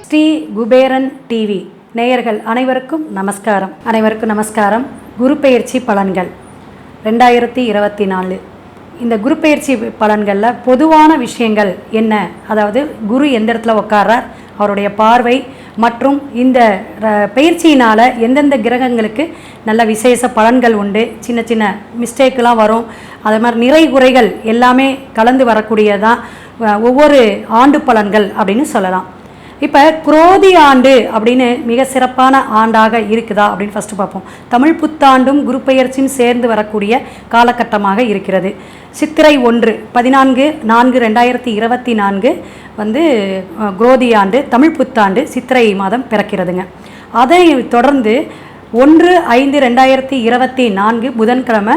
Sri Kuberan TV. நேயர்கள் அனைவருக்கும் நமஸ்காரம். அனைவருக்கும் நமஸ்காரம். குரு பெயர்ச்சி பலன்கள். ரெண்டாயிரத்தி இருபத்தி நாலு. இந்த குரு பெயர்ச்சி பலன்களில் பொதுவான விஷயங்கள் என்ன? அதாவது குரு எந்த இடத்துல உட்கார்றார்? அவருடைய பார்வை மற்றும் இந்த ர- பயிற்சியினால் எந்தெந்த கிரகங்களுக்கு நல்ல விசேஷ பலன்கள் உண்டு சின்ன சின்ன மிஸ்டேக்கெலாம் வரும் அதே மாதிரி நிறை குறைகள் எல்லாமே கலந்து வரக்கூடியதான் ஒவ்வொரு ஆண்டு பலன்கள் அப்படின்னு சொல்லலாம். இப்போ குரோதி ஆண்டு அப்படின்னு மிக சிறப்பான ஆண்டாக இருக்குதா அப்படின்னு ஃபஸ்ட்டு பார்ப்போம். தமிழ் புத்தாண்டும் குரு பெயர்ச்சியும் சேர்ந்து வரக்கூடிய காலகட்டமாக இருக்கிறது. சித்திரை ஒன்று பதினான்கு நான்கு ரெண்டாயிரத்தி இருபத்தி நான்கு வந்து குரோதி ஆண்டு தமிழ் புத்தாண்டு சித்திரை மாதம் பிறக்கிறதுங்க. அதை தொடர்ந்து ஒன்று ஐந்து ரெண்டாயிரத்தி இருபத்தி நான்கு புதன்கிழமை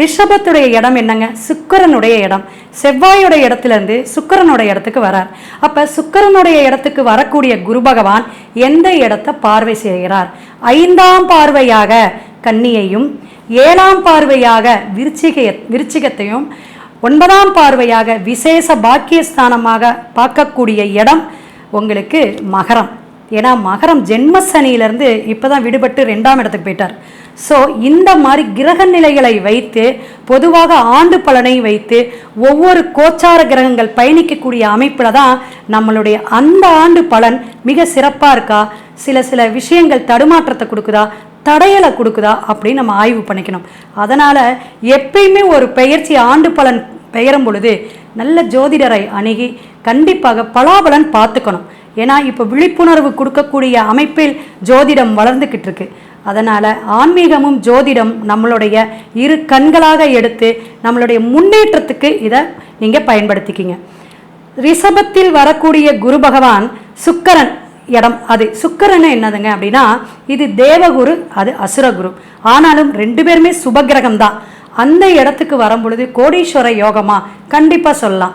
ரிஷபத்துடைய இடம் என்னங்க? சுக்கிரனுடைய இடம். செவ்வாயுடைய இடத்துல இருந்து சுக்கிரனுடைய இடத்துக்கு வரார். அப்போ சுக்கிரனுடைய இடத்துக்கு வரக்கூடிய குரு பகவான் எந்த இடத்தை பார்வை செய்கிறார்? ஐந்தாம் பார்வையாக கன்னியையும் ஏழாம் பார்வையாக விருச்சிகைய விருச்சிகத்தையும் ஒன்பதாம் பார்வையாக விசேஷ பாக்கியஸ்தானமாக பார்க்கக்கூடிய இடம் உங்களுக்கு மகரம். ஏன்னா மகரம் ஜென்ம சனியிலேருந்து இப்போ தான் விடுபட்டு ரெண்டாம் இடத்துக்கு போயிட்டார். ஸோ இந்த மாதிரி கிரக நிலைகளை வைத்து பொதுவாக ஆண்டு பலனை வைத்து ஒவ்வொரு கோச்சார கிரகங்கள் பயணிக்கக்கூடிய அமைப்பில் தான் நம்மளுடைய அந்த ஆண்டு பலன் மிக சிறப்பாக இருக்கா? சில சில விஷயங்கள் தடுமாற்றத்தை கொடுக்குதா? தடையலை கொடுக்குதா? அப்படின்னு நம்ம ஆய்வு பண்ணிக்கணும். அதனால் எப்பயுமே ஒரு பெயர்ச்சி ஆண்டு பலன் பெயரும் பொழுது நல்ல ஜோதிடரை அணுகி கண்டிப்பாக பலாபலன் பார்த்துக்கணும். ஏன்னா இப்போ விழிப்புணர்வு கொடுக்கக்கூடிய அமைப்பில் ஜோதிடம் வளர்ந்துக்கிட்டு இருக்கு அதனால் ஆன்மீகமும் ஜோதிடம் நம்மளுடைய இரு கண்களாக எடுத்து நம்மளுடைய முன்னேற்றத்துக்கு இதை நீங்கள் பயன்படுத்திக்கிங்க. ரிஷபத்தில் வரக்கூடிய குரு பகவான் சுக்கரன் இடம். அது சுக்கரன் என்னதுங்க அப்படின்னா இது தேவகுரு அது அசுரகுரு. ஆனாலும் ரெண்டு பேருமே சுபகிரகம் தான் அந்த இடத்துக்கு வரும் பொழுது கோடீஸ்வர யோகமாக கண்டிப்பாக சொல்லலாம்.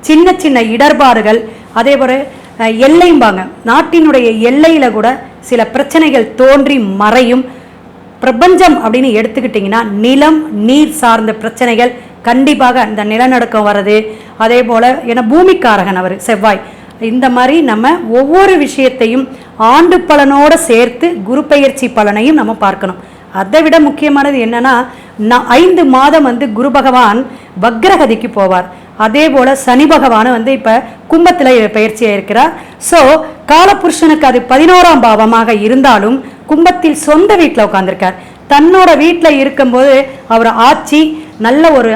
சின்ன சின்ன இடர்பாடுகள் அதே போல எல்லைம்பாங்க. நாட்டினுடைய எல்லையில் கூட சில பிரச்சனைகள் தோன்றி மறையும். பிரபஞ்சம் அப்படின்னு எடுத்துக்கிட்டிங்கன்னா நிலம் நீர் சார்ந்த பிரச்சனைகள் கண்டிப்பாக இந்த நிலநடுக்கம் வர்றது. அதே போல் ஏன்னா பூமிக்காரகன் அவர் செவ்வாய். இந்த மாதிரி நம்ம ஒவ்வொரு விஷயத்தையும் ஆண்டு பலனோடு சேர்த்து குரு பெயர்ச்சி பலனையும் நம்ம பார்க்கணும். அதை விட முக்கியமானது என்னன்னா ந- ஐந்து மாதம் வந்து குரு பகவான் வக்ரகதிக்கு போவார். அதே போல் சனி பகவான் வந்து இப்போ கும்பத்தில் பயிற்சியாக இருக்கிறார் ஸோ காலபுருஷனுக்கு அது பதினோராம் பாவமாக இருந்தாலும் கும்பத்தில் சொந்த வீட்டில் உட்காந்துருக்கார் தன்னோட வீட்டில் இருக்கும்போது அவர் ஆட்சி நல்ல ஒரு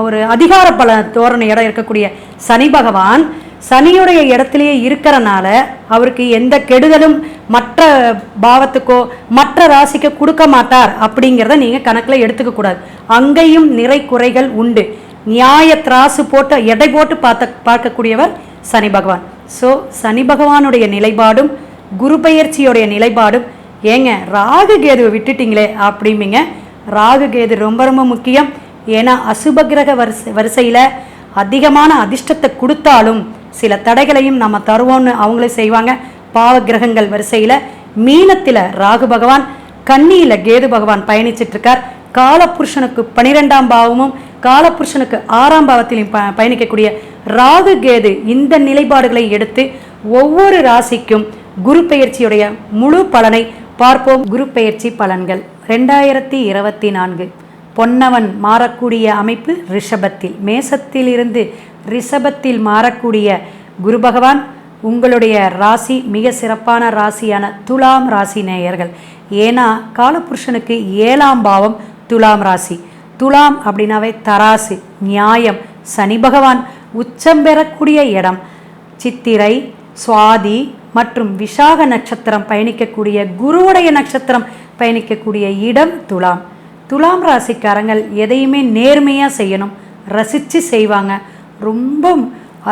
ஒரு அதிகார பல தோரணையோட இருக்கக்கூடிய சனி பகவான் சனியுடைய இடத்திலேயே இருக்கிறனால அவருக்கு எந்த கெடுதலும் மற்ற பாவத்துக்கோ மற்ற ராசிக்கோ கொடுக்க மாட்டார் அப்படிங்கிறத நீங்கள் கணக்கில் எடுத்துக்க கூடாது அங்கேயும் நிறை குறைகள் உண்டு. நியாய திராசு போட்டு எடை போட்டு பார்த்த பார்க்கக்கூடியவர் சனி பகவான். ஸோ சனி பகவானுடைய நிலைப்பாடும் குரு பெயர்ச்சியோடைய நிலைப்பாடும் ஏங்க ராகு கேதுவை விட்டுட்டீங்களே அப்படிம்பிங்க. ராகு கேது ரொம்ப ரொம்ப முக்கியம். ஏன்னா அசுப கிரக வரிசை வரிசையில் அதிகமான அதிர்ஷ்டத்தை கொடுத்தாலும் சில தடைகளையும் நம்ம தருவோம்னு அவங்களே செய்வாங்க. பாவ கிரகங்கள் வரிசையில் மீனத்தில் ராகு பகவான் கன்னியில் கேது பகவான் பயணிச்சிட்டு இருக்கார் காலபுருஷனுக்கு பனிரெண்டாம் பாவமும் காலபுருஷனுக்கு ஆறாம் பாவத்திலையும் ப பயணிக்கக்கூடிய ராகு கேது இந்த நிலைப்பாடுகளை எடுத்து ஒவ்வொரு ராசிக்கும் குரு பெயர்ச்சியுடைய முழு பலனை பார்ப்போம். குரு பெயர்ச்சி பலன்கள் ரெண்டாயிரத்தி இருபத்தி நான்கு. பொன்னவன் மாறக்கூடிய அமைப்பு ரிஷபத்தில் மேசத்தில் இருந்து ரிஷபத்தில் மாறக்கூடிய குரு பகவான் உங்களுடைய ராசி மிக சிறப்பான ராசியான துலாம் ராசி நேயர்கள். ஏன்னா காலபுருஷனுக்கு ஏழாம் பாவம் துலாம் ராசி. துலாம் அப்படின்னாவே தராசு நியாயம் சனி பகவான் உச்சம் பெறக்கூடிய இடம். சித்திரை சுவாதி மற்றும் விஷாக நட்சத்திரம் பயணிக்கக்கூடிய குருவுடைய நட்சத்திரம் பயணிக்கக்கூடிய இடம் துலாம். துலாம் ராசிக்காரங்கள் எதையுமே நேர்மையாக செய்யணும் ரசித்து செய்வாங்க. ரொம்ப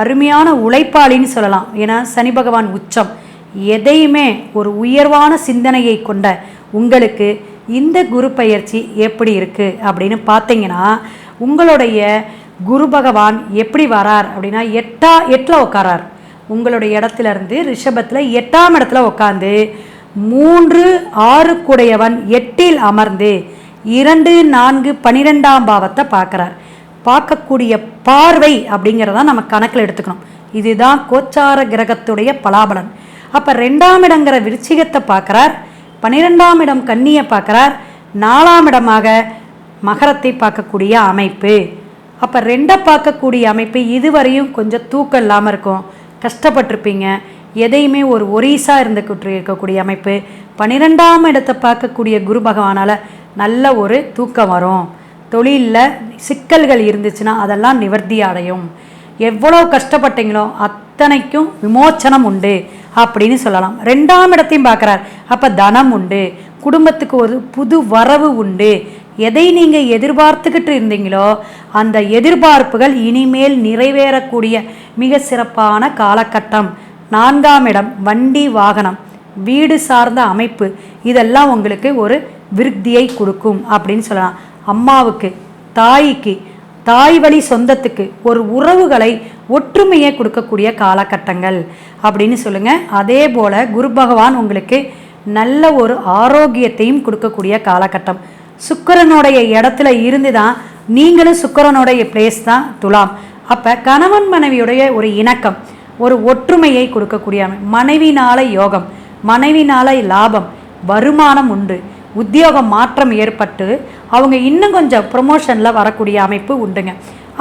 அருமையான உழைப்பாளின்னு சொல்லலாம். ஏன்னா சனி பகவான் உச்சம். எதையுமே ஒரு உயர்வான சிந்தனையை கொண்ட உங்களுக்கு இந்த குரு பயிற்சி எப்படி இருக்குது அப்படின்னு பார்த்தீங்கன்னா உங்களுடைய குரு பகவான் எப்படி வரார் அப்படின்னா எட்டா எட்டில் உட்காரார். உங்களுடைய இடத்துல இருந்து ரிஷபத்தில் எட்டாம் இடத்துல உட்காந்து மூன்று ஆறு குடையவன் எட்டில் அமர்ந்து இரண்டு நான்கு பனிரெண்டாம் பாவத்தை பார்க்குறார். பார்க்கக்கூடிய பார்வை அப்படிங்கிறதான் நம்ம கணக்கில் எடுத்துக்கணும். இதுதான் கோச்சார கிரகத்துடைய பலாபலன். அப்போ ரெண்டாம் இடங்கிற விருச்சிகத்தை பார்க்குறார். பன்னிரெண்டாம் இடம் கன்னியை பார்க்குறார். நாலாம் இடமாக மகரத்தை பார்க்கக்கூடிய அமைப்பு. அப்போ ரெண்டை பார்க்கக்கூடிய அமைப்பு இதுவரையும் கொஞ்சம் தூக்கம் இல்லாமல் இருக்கும். கஷ்டப்பட்டிருப்பீங்க. எதையுமே ஒரு ஒரீஸாக இருந்துக்கிட்டு இருக்கக்கூடிய அமைப்பு. பன்னிரெண்டாம் இடத்தை பார்க்கக்கூடிய குரு பகவானால் நல்ல ஒரு தூக்கம் வரும். தொழிலில் சிக்கல்கள் இருந்துச்சுன்னா அதெல்லாம் நிவர்த்தி அடையும். எவ்வளோ கஷ்டப்பட்டீங்களோ அத்தனைக்கும் விமோச்சனம் உண்டு. அப்படின்னு சொல்லலாம். ரெண்டாம் இடத்தையும் பார்க்குறார். அப்போ தனம் உண்டு. குடும்பத்துக்கு ஒரு புது வரவு உண்டு. எதை நீங்கள் எதிர்பார்த்துக்கிட்டு இருந்தீங்களோ அந்த எதிர்பார்ப்புகள் இனிமேல் நிறைவேறக்கூடிய மிக சிறப்பான காலகட்டம். நான்காம் இடம் வண்டி வாகனம். வீடு சார்ந்த அமைப்பு. இதெல்லாம் உங்களுக்கு ஒரு விருத்தியை கொடுக்கும் அப்படின்னு சொல்லலாம். அம்மாவுக்கு தாய்க்கு தாய் வழி சொந்தத்துக்கு ஒரு உறவுகளை ஒற்றுமையை கொடுக்கக்கூடிய காலகட்டங்கள் அப்படின்னு சொல்லுங்க. அதே போல குரு பகவான் உங்களுக்கு நல்ல ஒரு ஆரோக்கியத்தையும் கொடுக்கக்கூடிய காலகட்டம். சுக்கிரனுடைய இடத்துல இருந்து தான் நீங்களும் சுக்கிரனுடைய பிளேஸ் தான் துலாம். அப்போ கணவன் மனைவியுடைய ஒரு இணக்கம் ஒரு ஒற்றுமையை கொடுக்கக்கூடிய மனைவினால யோகம் மனைவினால லாபம் வருமானம் உண்டு. உத்தியோக மாற்றம் ஏற்பட்டு அவங்க இன்னும் கொஞ்சம் ப்ரொமோஷனில் வரக்கூடிய அமைப்பு உண்டுங்க.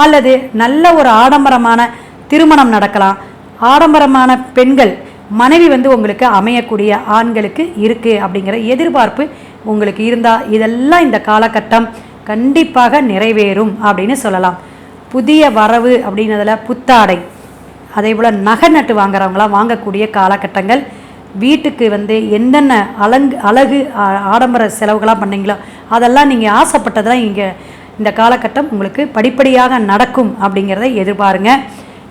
அல்லது நல்ல ஒரு ஆடம்பரமான திருமணம் நடக்கலாம். ஆடம்பரமான பெண்கள் மனைவி வந்து உங்களுக்கு அமையக்கூடிய ஆண்களுக்கு இருக்குது அப்படிங்கிற எதிர்பார்ப்பு உங்களுக்கு இருந்தால் இதெல்லாம் இந்த காலகட்டம் கண்டிப்பாக நிறைவேறும் அப்படின்னு சொல்லலாம். புதிய வரவு அப்படிங்கிறதுல புத்தாடை. அதே போல் நகை நட்டு வாங்குறவங்களாம் வாங்கக்கூடிய காலகட்டங்கள் வீட்டுக்கு வந்து என்னென்ன அலங்கு அழகு ஆடம்பர செலவுகளாக பண்ணீங்களோ அதெல்லாம் நீங்கள் ஆசைப்பட்டதெல்லாம் இங்கே இந்த காலகட்டம் உங்களுக்கு படிப்படியாக நடக்கும் அப்படிங்கிறத எதிர்பாருங்க.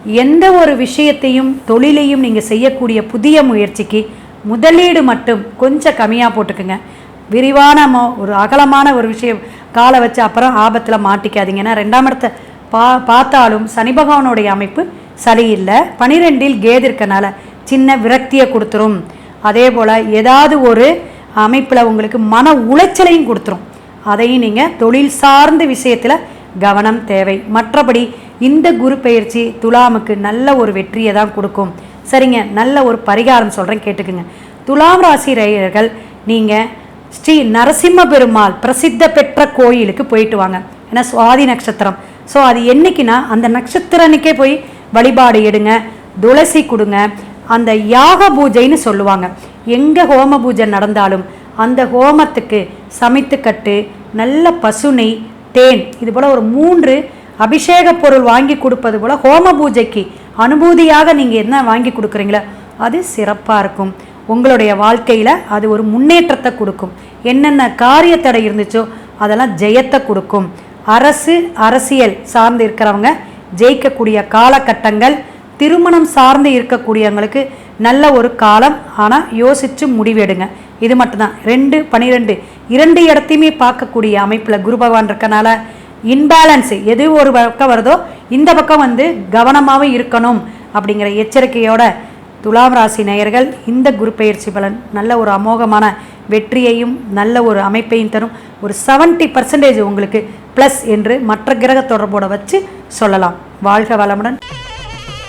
எந்த ஒரு விஷயத்தையும் தொழிலையும் நீங்கள் செய்யக்கூடிய புதிய முயற்சிக்கு முதலீடு மட்டும் கொஞ்சம் கம்மியாக போட்டுக்குங்க. விரிவான மோ- ஒரு அகலமான ஒரு விஷயம் காலை வச்சு அப்புறம் ஆபத்தில் மாட்டிக்காதீங்க. ஏன்னா ரெண்டாம் இடத்த பா பார்த்தாலும் சனி பகவானுடைய அமைப்பு சரியில்லை. பனிரெண்டில் கேது இருக்கனால சின்ன விரக்தியை கொடுத்துரும். அதே போல் ஏதாவது ஒரு அமைப்பில் உங்களுக்கு மன உளைச்சலையும் கொடுத்துரும். அதையும் நீங்கள் தொழில் சார்ந்த விஷயத்தில் கவனம் தேவை. மற்றபடி இந்த குரு பயிற்சி துலாமுக்கு நல்ல ஒரு வெற்றியை தான் கொடுக்கும். சரிங்க நல்ல ஒரு பரிகாரம் சொல்கிறேன் கேட்டுக்குங்க. துலாம் ராசி ரேயர்கள் நீங்கள் ஸ்ரீ நரசிம்ம பெருமாள் பிரசித்த பெற்ற கோயிலுக்கு போயிட்டு வாங்க. ஏன்னா சுவாதி நட்சத்திரம். ஸோ அது என்னைக்குன்னா அந்த நட்சத்திர போய் வழிபாடு எடுங்க துளசி கொடுங்க அந்த யாக பூஜைன்னு சொல்லுவாங்க. எங்கே ஹோம பூஜை நடந்தாலும் அந்த ஹோமத்துக்கு சமைத்துக்கட்டு நல்ல பசுனை தேன் இது போல் ஒரு மூன்று அபிஷேக பொருள் வாங்கி கொடுப்பது போல் ஹோம பூஜைக்கு அனுபூதியாக நீங்கள் என்ன வாங்கி கொடுக்குறீங்களோ அது சிறப்பாக இருக்கும். உங்களுடைய வாழ்க்கையில் அது ஒரு முன்னேற்றத்தை கொடுக்கும். என்னென்ன காரிய தடை இருந்துச்சோ அதெல்லாம் ஜெயத்தை கொடுக்கும். அரசு அரசியல் சார்ந்து இருக்கிறவங்க ஜெயிக்கக்கூடிய காலகட்டங்கள் திருமணம் சார்ந்து இருக்கக்கூடியவங்களுக்கு நல்ல ஒரு காலம். ஆனால் யோசித்து முடிவெடுங்க. இது மட்டும்தான். ரெண்டு பனிரெண்டு. இரண்டு இடத்தையுமே பார்க்கக்கூடிய அமைப்பில் குரு பகவான் இருக்கனால இன்பேலன்ஸ் எது ஒரு பக்கம் வருதோ இந்த பக்கம் வந்து கவனமாகவும் இருக்கணும் அப்படிங்கிற எச்சரிக்கையோட துலாம் ராசி நேயர்கள் இந்த குரு பயிற்சி பலன் நல்ல ஒரு அமோகமான வெற்றியையும் நல்ல ஒரு அமைப்பையும் தரும். ஒரு 70% பர்சன்டேஜ் உங்களுக்கு ப்ளஸ் என்று மற்ற கிரக தொடர்போட வச்சு சொல்லலாம். வாழ்க வளமுடன்.